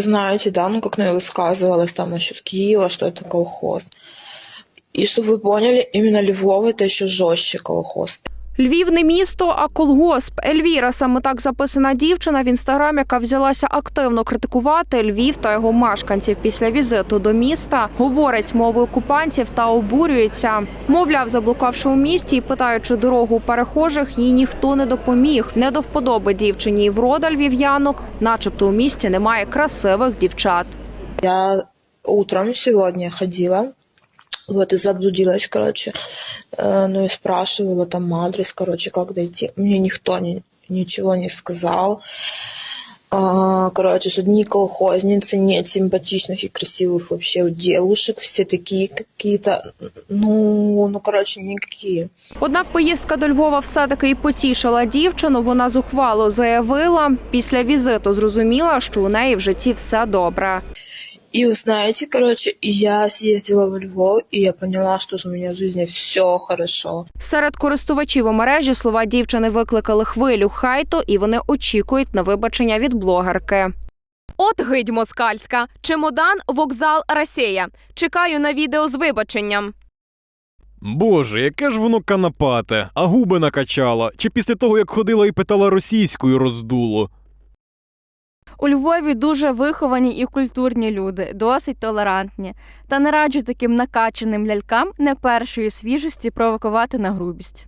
Знаете, да, ну как я высказывалась там насчет Киева, что это колхоз. И чтобы вы поняли, именно Львов это еще жестче колхоз. Львів не місто, а колгосп. Ельвіра саме так записана дівчина в інстаграм, яка взялася активно критикувати Львів та його мешканців після візиту до міста. Говорить мовою окупантів та обурюється. Мовляв, заблукавши у місті і питаючи дорогу у перехожих, їй ніхто не допоміг. Не до вподоби дівчині і врода львів'янок, начебто у місті немає красивих дівчат. Я утром сегодня ходила, вот и заблудилась, короче, э, ну и спрашивала там адрес, короче, как дойти. Мне никто ни- ничего не сказал. А, Короче, что ни колхозницы, нет симпатичных и красивых вообще девушек, все такие какие-то, ну, ну, короче, никакие. Однак поїздка до Львова все-таки і потішила дівчину. Вона зухвало заявила. Після візиту зрозуміла, що у неї в житті все добре. И вы знаете, короче, я съездила во Львов, и я поняла, что же у меня в жизни все хорошо. Серед користувачів у мережі слова дівчини викликали хвилю хайту, і вони очікують на вибачення від блогерки. От гидь москальська. Чемодан, вокзал, Росія. Чекаю на відео з вибаченням. Боже, яке ж воно канапате, а губи накачала. Чи після того, як ходила і питала російською, роздуло? У Львові дуже виховані і культурні люди, досить толерантні. Та не раджу таким накачаним лялькам не першої свіжості провокувати на грубість.